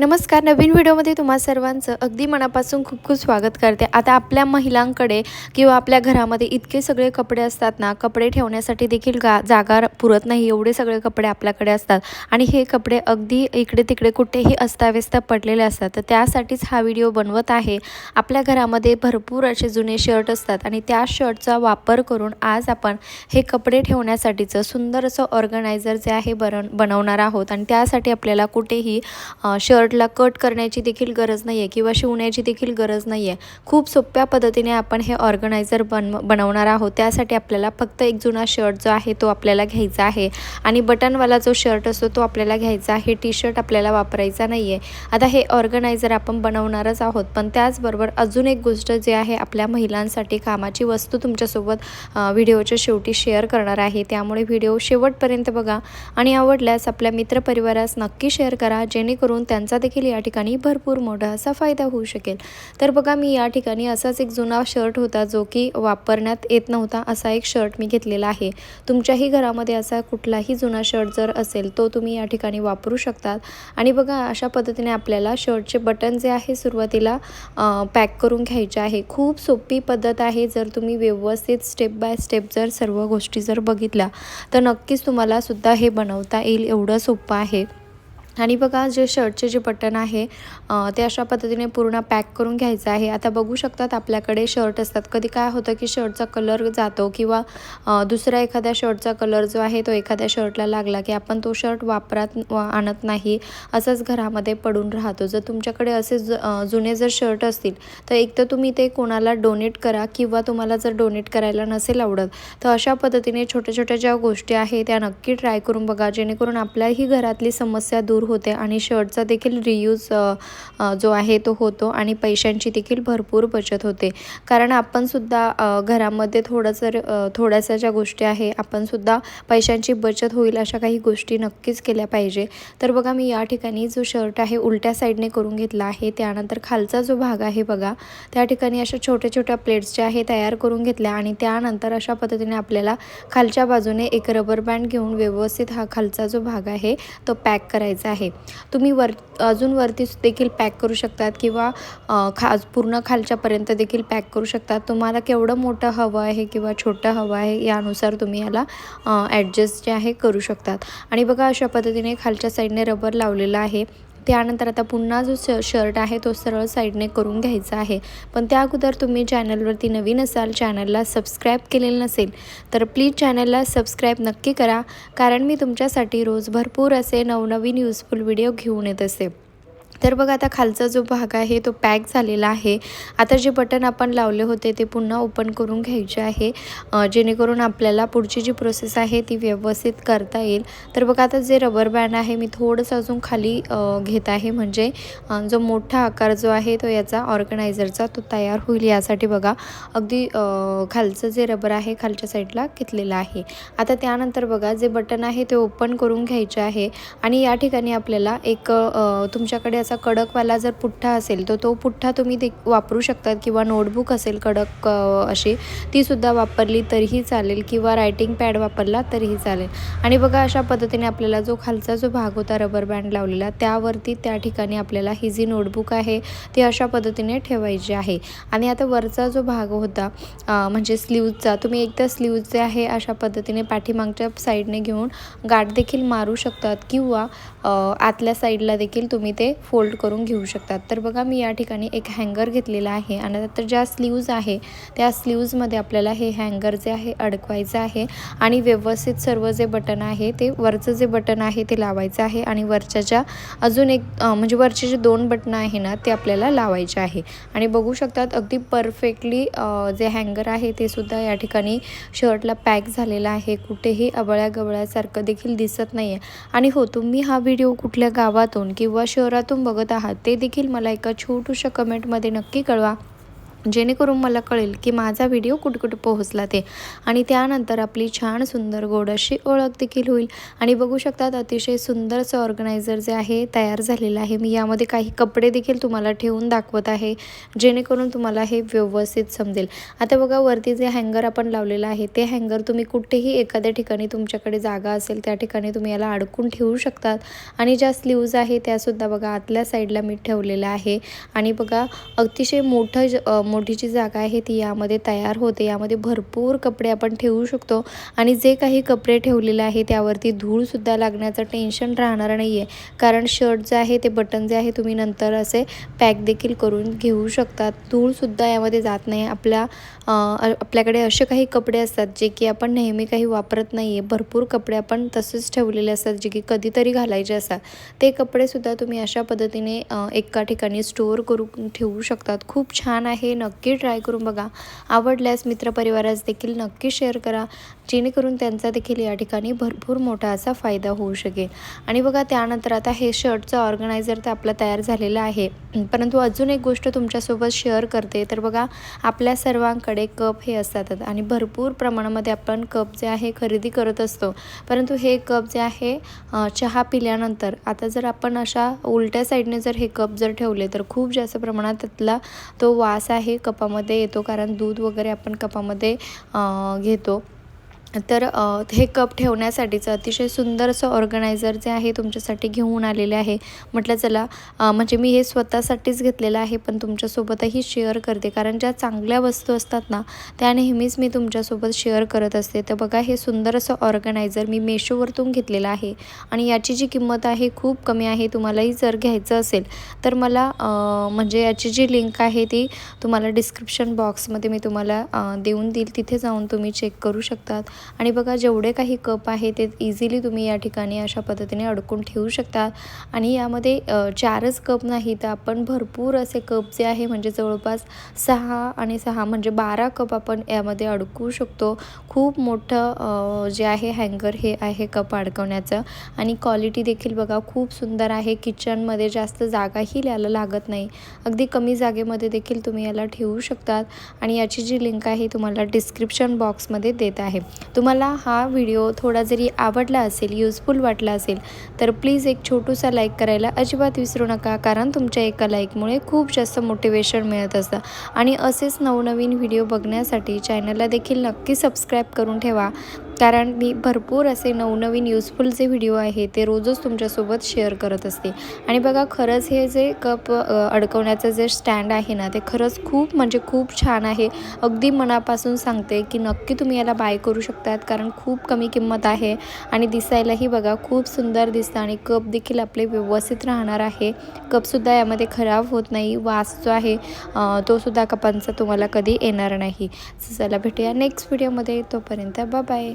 नमस्कार नवीन व्हिडिओमध्ये तुम्हा सर्वांचं अगदी मनापासून खूप खूप स्वागत करते. आता आपल्या महिलांकडे किंवा आपल्या घरामध्ये इतके सगळे कपडे असतात ना कपडे ठेवण्यासाठी देखील गा जागा पुरत नाही एवढे सगळे कपडे आपल्याकडे असतात. आणि हे कपडे अगदी इकडे तिकडे कुठेही अस्ताव्यस्त पडलेले असतात. तर त्यासाठीच हा व्हिडिओ बनवत आहे. आपल्या घरामध्ये भरपूर असे जुने शर्ट असतात आणि त्या शर्टचा वापर करून आज आपण हे कपडे ठेवण्यासाठीचं सुंदर असं ऑर्गनायझर जे आहे बन बनवणार आहोत. आणि त्यासाठी आपल्याला कुठेही शर्ट शर्टला कट करण्याची देखील गरज नाही आहे किंवा शिवण्याची देखील गरज नाही आहे खूप सोप्या पद्धतीने आपण हे ऑर्गनायझर बन बनवणार आहोत. त्यासाठी आपल्याला फक्त एक जुना शर्ट जो आहे तो आपल्याला घ्यायचा आहे. आणि बटनवाला जो शर्ट असतो तो आपल्याला घ्यायचा आहे. टी शर्ट आपल्याला वापरायचा नाही आहे आता हे ऑर्गनायझर आपण बनवणारच आहोत. पण त्याचबरोबर अजून एक गोष्ट जे आहे आपल्या महिलांसाठी कामाची वस्तू तुमच्यासोबत व्हिडिओच्या शेवटी शेअर करणार आहे. त्यामुळे व्हिडिओ शेवटपर्यंत बघा. आणि आवडल्यास आपल्या मित्रपरिवारास नक्की शेअर करा. जेणेकरून त्यांचा देखील या ठिकाणी भरपूर मोठा असा फायदा होऊ शकेल. तर बघा मी या ठिकाणी असाच एक जुना शर्ट होता जो की वापरण्यात येत नव्हता असा एक शर्ट मी घेतलेला आहे. तुमच्याही घरामध्ये असा कुठलाही जुना शर्ट जर असेल तो तुम्ही या ठिकाणी वापरू शकतात. आणि बघा अशा पद्धतीने आपल्याला शर्टचे बटन जे आहे सुरुवातीला पॅक करून घ्यायचे आहे. खूप सोपी पद्धत आहे. जर तुम्ही व्यवस्थित स्टेप बाय स्टेप जर सर्व गोष्टी जर बघितल्या तर नक्कीच तुम्हाला सुद्धा हे बनवता येईल. एवढं सोपं आहे. आणि बघा जे शर्टचे जे बटन आहे ते अशा पद्धतीने पूर्ण पॅक करून घ्यायचं आहे. आता बघू शकतात आपल्याकडे शर्ट असतात. कधी काय होतं की शर्टचा कलर जातो किंवा दुसरा एखाद्या शर्टचा कलर जो आहे तो एखाद्या शर्टला लागला की आपण तो शर्ट वापरात आणत नाही असंच घरामध्ये पडून राहतो. जर तुमच्याकडे असे ज जुने जर शर्ट असतील तर एक तर तुम्ही ते कोणाला डोनेट करा किंवा तुम्हाला जर डोनेट करायला नसेल आवडत तर अशा पद्धतीने छोट्या छोट्या ज्या गोष्टी आहे त्या नक्की ट्राय करून बघा जेणेकरून आपल्याही घरातली समस्या दूर होते आणि शर्टचा देखील रियूज जो आहे तो होतो आणि पैशांची देखील भरपूर बचत होते. कारण आपणसुद्धा घरामध्ये थोडंसं थोड्याशा ज्या गोष्टी आहे आपणसुद्धा पैशांची बचत होईल अशा काही गोष्टी नक्कीच केल्या पाहिजे. तर बघा मी या ठिकाणी जो शर्ट आहे उलट्या साईडने करून घेतला आहे. त्यानंतर खालचा जो भाग आहे बघा त्या ठिकाणी अशा छोट्या छोट्या प्लेट्स ज्या आहे तयार करून घेतल्या आणि त्यानंतर अशा पद्धतीने आपल्याला खालच्या बाजूने एक रबर बँड घेऊन व्यवस्थित हा खालचा जो भाग आहे तो पॅक करायचा आहे. तुम्ही वर अजून वरती देखील पॅक करू शकतात किंवा खा पूर्ण खालच्यापर्यंत देखील पॅक करू शकतात. तुम्हाला केवढं मोठं हवं आहे किंवा छोटं हवं आहे यानुसार तुम्ही याला ॲडजस्ट जे आहे करू शकतात. आणि बघा अशा पद्धतीने खालच्या साईडने रबर लावलेला आहे. त्यानंतर आता पुन्हा जो श शर्ट आहे तो सरळ साईडने करून घ्यायचा आहे. पण त्या अगोदर तुम्ही चॅनलवरती नवीन असाल चॅनलला सबस्क्राईब केलेलं नसेल तर प्लीज चॅनलला सबस्क्राईब नक्की करा कारण मी तुमच्यासाठी रोज भरपूर असे नवनवीन युजफुल व्हिडिओ घेऊन येत असते तर बघा आता खालचा जो भाग आहे तो पॅक झालेला आहे. आता जे बटन आपण लावले होते ते पुन्हा ओपन करून घ्यायचे आहे. जेणेकरून आपल्याला पुढची जी प्रोसेस आहे ती व्यवस्थित करता येईल. तर बघा आता जे रबर बँड आहे मी थोडंसं अजून खाली घेत आहे. म्हणजे जो मोठा आकार जो आहे तो याचा ऑर्गनायझरचा तो तयार होईल यासाठी बघा. अगदी खालचं जे रबर आहे खालच्या साईडला घेतलेलं आहे. आता त्यानंतर बघा जे बटन आहे ते ओपन करून घ्यायचे आहे. आणि या ठिकाणी आपल्याला एक तुमच्याकडे असा कडकवाला जर पुठ्ठा असेल तर तो पुठ्ठा तुम्ही ते वापरू शकतात किंवा नोटबुक असेल कडक अशी तीसुद्धा वापरली तरीही चालेल किंवा रायटिंग पॅड वापरला तरीही चालेल. आणि बघा अशा पद्धतीने आपल्याला जो खालचा जो भाग होता रबर बँड लावलेला त्यावरती त्या ठिकाणी आपल्याला ही जी नोटबुक आहे ती अशा पद्धतीने ठेवायची आहे. आणि आता वरचा जो भाग होता म्हणजे स्लीवचा तुम्ही एकदा स्लीव्ज जे आहे अशा पद्धतीने पाठीमागच्या साईडने घेऊन गाठ देखील मारू शकतात किंवा आतल्या साईडला देखील तुम्ही ते फोल्ड फोल्ड करून घेऊ शकतात. तर बघा मी या ठिकाणी एक हँगर घेतलेला आहे आणि त्यात ज्या स्लीव्ज आहे त्या स्लीव्जमध्ये आपल्याला हे हँगर जे आहे अडकवायचं आहे आणि व्यवस्थित सर्व जे बटन आहे ते वरचं जे बटन आहे ते लावायचं आहे आणि वरच्या ज्या अजून एक म्हणजे वरचे जे दोन बटणं आहे ना ते आपल्याला लावायचे आहे. आणि बघू शकतात अगदी परफेक्टली जे हँगर आहे ते सुद्धा या ठिकाणी शर्टला पॅक झालेलं आहे. कुठेही अबळ्या गबळ्यासारखं देखील दिसत नाही आहे आणि हो तुम्ही हा व्हिडिओ कुठल्या गावातून किंवा शहरातून बघत आहात. ते देखील मला एका छोटूशा कमेंटमध्ये नक्की कळवा. जेणेकरून मला कळेल की माझा व्हिडिओ कुठे कुठे पोहोचला ते. आणि त्यानंतर आपली छान सुंदर गोड अशी ओळख देखील होईल. आणि बघू शकतात अतिशय सुंदरचं ऑर्गनायझर जे आहे तयार झालेलं आहे. मी यामध्ये काही कपडे देखील तुम्हाला ठेवून दाखवत आहे जेणेकरून तुम्हाला हे व्यवस्थित समजेल. आता बघा वरती जे हँगर आपण लावलेलं आहे ते हँगर तुम्ही कुठेही एखाद्या ठिकाणी तुमच्याकडे जागा असेल त्या ठिकाणी तुम्ही याला अडकून ठेवू शकतात. आणि ज्या स्लीव्ज आहे त्यासुद्धा बघा आतल्या साईडला मी ठेवलेल्या आहे. आणि बघा अतिशय मोठं ज मोठी जी जागा आहे ती यामध्ये तयार होते. यामध्ये भरपूर कपडे आपण ठेवू शकतो. आणि जे काही कपडे ठेवलेले आहे त्यावरती धूळसुद्धा लागण्याचं टेन्शन राहणार नाही आहे कारण शर्ट जे आहे ते बटन जे आहे तुम्ही नंतर असे पॅक देखील करून घेऊ शकतात. धूळसुद्धा यामध्ये जात नाही. आपल्या आपल्याकडे असे काही कपडे असतात जे की आपण नेहमी काही वापरत नाही आहे भरपूर कपडे आपण तसेच ठेवलेले असतात जे की कधीतरी घालायचे असतात. ते कपडेसुद्धा तुम्ही अशा पद्धतीने एका ठिकाणी स्टोअर करून ठेवू शकतात. खूप छान आहे नक्की ट्राय करून बघा. आवडल्यास मित्रपरिवारास देखील नक्की शेअर करा. जेणेकरून त्यांचा देखील या ठिकाणी भरपूर मोठा असा फायदा होऊ शकेल. आणि बघा त्यानंतर आता हे शर्टचं ऑर्गनायझर तर आपलं तयार झालेलं आहे. परंतु अजून एक गोष्ट तुमच्यासोबत शेअर करते. तर बघा आपल्या सर्वांकडे कप हे असतात आणि भरपूर प्रमाणामध्ये आपण कप जे आहे खरेदी करत असतो. परंतु हे कप जे आहे चहा पिल्यानंतर आता जर आपण अशा उलट्या साईडने जर हे कप जर ठेवले तर खूप जास्त प्रमाणात त्यातला तो वास आहे हे कपामध्ये येतो कारण दूध वगैरे आपण कपामध्ये घेतो. तर हे कप ठेवण्यासाठीचं अतिशय सुंदर असं ऑर्गनायझर जे आहे तुमच्यासाठी घेऊन आलेले आहे. म्हटलं चला म्हणजे मी हे स्वतःसाठीच घेतलेलं आहे पण तुमच्यासोबतही शेअर करते. कारण ज्या चांगल्या वस्तू असतात ना त्या नेहमीच मी तुमच्यासोबत शेअर करत असते. तर बघा हे सुंदर असं ऑर्गनायझर मी मेशोवरतून घेतलेलं आहे. आणि याची जी किंमत आहे खूप कमी आहे. तुम्हालाही जर घ्यायचं असेल तर मला म्हणजे याची जी लिंक आहे ती तुम्हाला डिस्क्रिप्शन बॉक्समध्ये मी तुम्हाला देऊन देईल. तिथे जाऊन तुम्ही चेक करू शकतात. आणि बघा जेवढे काही कप आहे ते इझिली तुम्ही या ठिकाणी अशा पद्धतीने अडकून ठेवू शकता. आणि यामध्ये चारच कप नाही तर आपण भरपूर असे कप जे आहे म्हणजे जवळपास सहा आणि सहा म्हणजे बारा कप आपण यामध्ये अडकवू शकतो. खूप मोठं जे आहे हँगर हे आहे कप अडकवण्याचं. आणि क्वालिटी देखील बघा खूप सुंदर आहे. किचनमध्ये जास्त जागाही याला लागत नाही. अगदी कमी जागेमध्ये देखील तुम्ही याला ठेवू शकतात. आणि याची जी लिंक आहे तुम्हाला डिस्क्रिप्शन बॉक्समध्ये देत आहे. तुम्हाला हा व्हिडिओ थोडा जरी आवडला असेल युजफुल वाटला असेल तर प्लीज एक छोटूसा लाईक करायला अजिबात विसरू नका कारण तुमच्या एका लाईकमुळे खूप जास्त मोटिवेशन मिळत असतं. आणि असेच नवनवीन व्हिडिओ बघण्यासाठी चॅनलला देखील नक्की सबस्क्राईब करून ठेवा. कारण मी भरपूर असे नवनवीन यूजफुल जे व्हिडिओ आहे ते रोजच तुमच्यासोबत शेअर करत असते. आणि बघा खरंच हे जे कप अडकवण्याचं जे स्टँड आहे ना ते खरंच खूप म्हणजे खूप छान आहे. अगदी मनापासून सांगते की नक्की तुम्ही याला बाय करू शकतात कारण खूप कमी किंमत आहे. आणि दिसायलाही बघा खूप सुंदर दिसतं आणि कप देखील आपले व्यवस्थित राहणार आहे. कपसुद्धा यामध्ये खराब होत नाही वास जो आहे तोसुद्धा कपांचा तुम्हाला कधी येणार नाही. चला भेटूया नेक्स्ट व्हिडिओमध्ये तोपर्यंत बाय